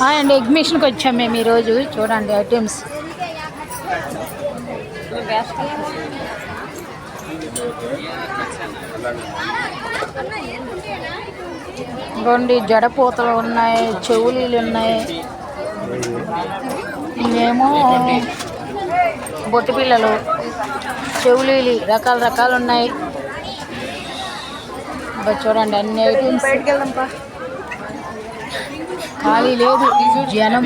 Hi ఎగ్జిబిషన్కి వచ్చాం మేము ఈరోజు. చూడండి ఐటమ్స్. రెండు జడపూతలు ఉన్నాయి చెవులీలు ఉన్నాయి. ఇవేమో బొట్టు పిల్లలు చెవులీలు రకాల రకాలు ఉన్నాయి. చూడండి అన్ని ఐటమ్స్. ఖాళీ లేదు జనం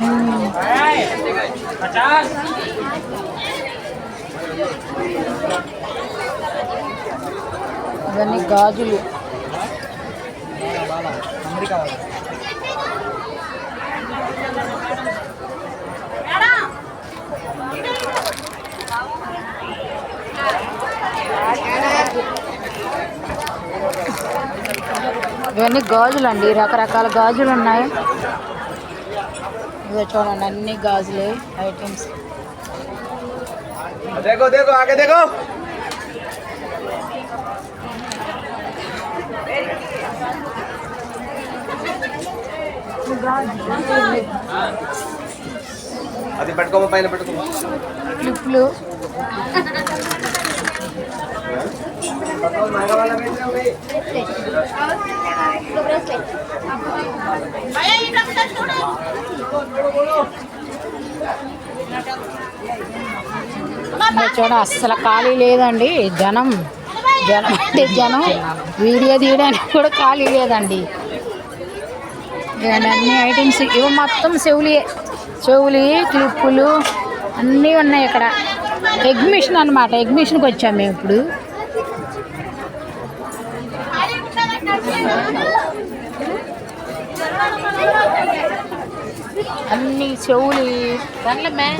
మ్మ్. ఇవన్నీ గాజులు ఇవన్నీ గాజులు అండి రకరకాల గాజులు ఉన్నాయి ఇదో చూడండి అన్ని గాజులు ఐటమ్స్ అది పెట్టుకోమా పైన పెట్టుకోమా? క్లిప్లు. చూడ అస్సలు ఖాళీ లేదండి. జనం జనం అంటే జనం వీడియో తీయడానికి కూడా ఖాళీ లేదండి. అన్ని ఐటమ్స్ ఇవి మొత్తం చెవులి చెవులి క్లిప్పులు అన్నీ ఉన్నాయి ఇక్కడ. ఎగ్మిషన్ అనమాట ఎగ్మిషన్కి వచ్చాము మేము ఇప్పుడు. అన్ని చెవులి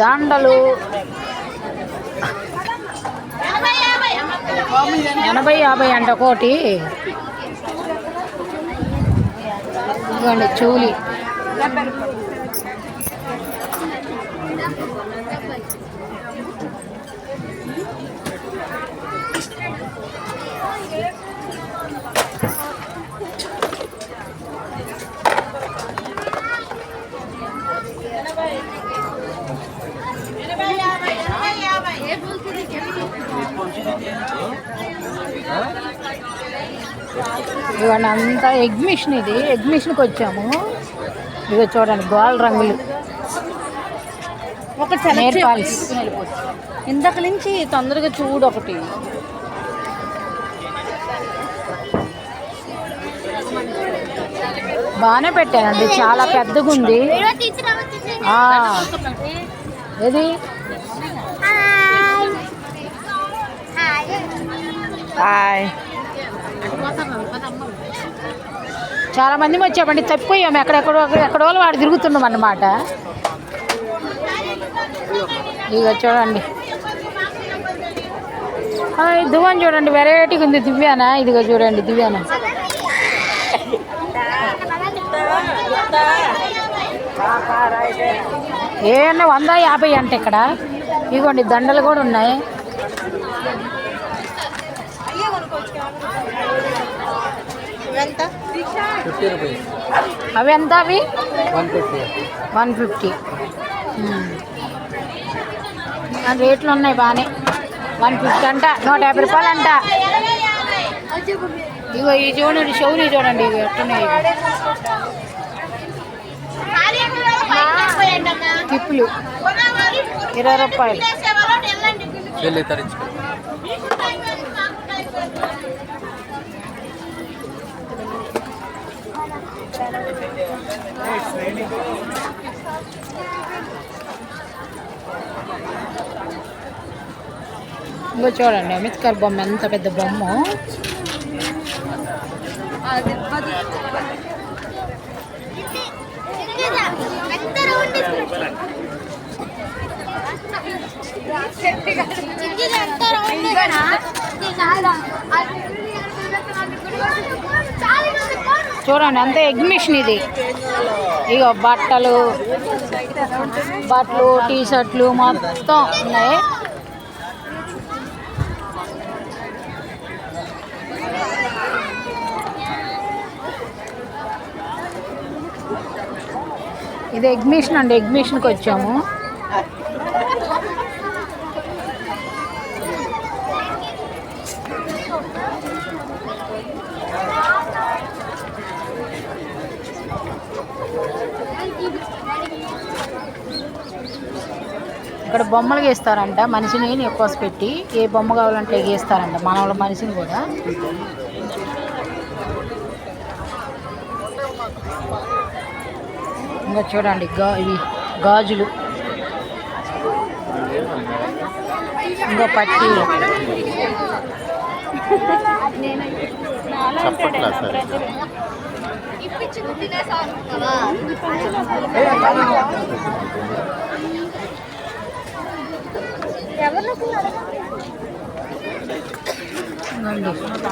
దండలు. ఎనభై యాభై అంట ఒకటి ఇదిగోండి చెవులి. ఇవన్నీ అంతా ఎగ్మిషన్ ఇది. ఎగ్మిషన్కి వచ్చాము. ఇదిగో చూడండి గోల్డ్ రంగులు. ఒకటి. ఇందాక నుంచి తొందరగా చూడు ఒకటి. బాగానే పెట్టారండి చాలా పెద్దగా ఉంది ఆ, ఏది? హాయ్ చాలా మంది వచ్చామండి తప్పిపోయాము ఎక్కడెక్కడో ఎక్కడో వాడు తిరుగుతున్నాం అన్నమాట. ఇక చూడండి. హాయ్ దువ్వని చూడండి వెరైటీగా ఉంది. దివ్యానా? ఇదిగో చూడండి దివ్యానా? ఏమన్నా వంద యాభై అంట ఇక్కడ. ఇదిగోండి దండలు కూడా ఉన్నాయి. ఎంత? Fifty rupees. అవి ఎంత అవి? One fifty. One fifty. రేట్లు ఉన్నాయి బాగానే వన్ ఫిఫ్టీ అంట నూట యాభై రూపాయలు అంట. ఇగో ఈ చూడండి షౌలు చూడండి ఇవి ఎట్టున్నాయి. టిప్పులు. ఇరవై రూపాయలు. ఇంకో చూడండి అంబేద్కర్ బొమ్మ ఎంత పెద్ద బొమ్మ చూడండి అంతా ఎగ్మిషన్ ఇది. ఇక బట్టలు బట్టలు టీ షర్ట్లు మొత్తం ఉన్నాయి. ఇది ఎగ్మిషన్ అండి ఎగ్మిషన్కి వచ్చాము. ఇక్కడ బొమ్మలు గీస్తారంట మనిషిని ఎక్కువ పెట్టి ఏ బొమ్మ కావాలంటే గీస్తారంట మన వాళ్ళ మనిషిని కూడా. ఇంకా చూడండి గా ఇవి గాజులు. ఇంకా పట్టీలు. చెప్పట్లా సరే ఇదిగోండి.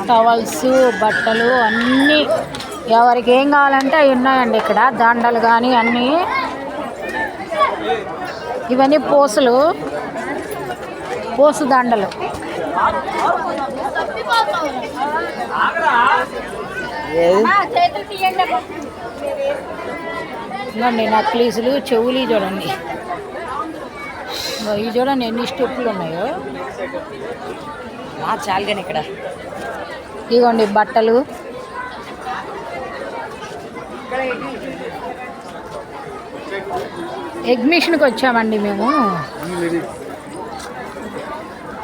టవల్స్ బట్టలు అన్నీ ఎవరికి ఏం కావాలంటే అవి ఉన్నాయండి ఇక్కడ. దండలు కానీ అన్నీ. ఇవన్నీ పూసలు. పూసు దండలు. ఇదిగోండి నక్లీసులు చెవులు చూడండి. ఇవి చూడండి ఎన్ని స్టెప్పులు ఉన్నాయో? చాలు కానీ ఇక్కడ. ఇదిగోండి బట్టలు. ఎగ్మిషన్కి వచ్చామండి మేము.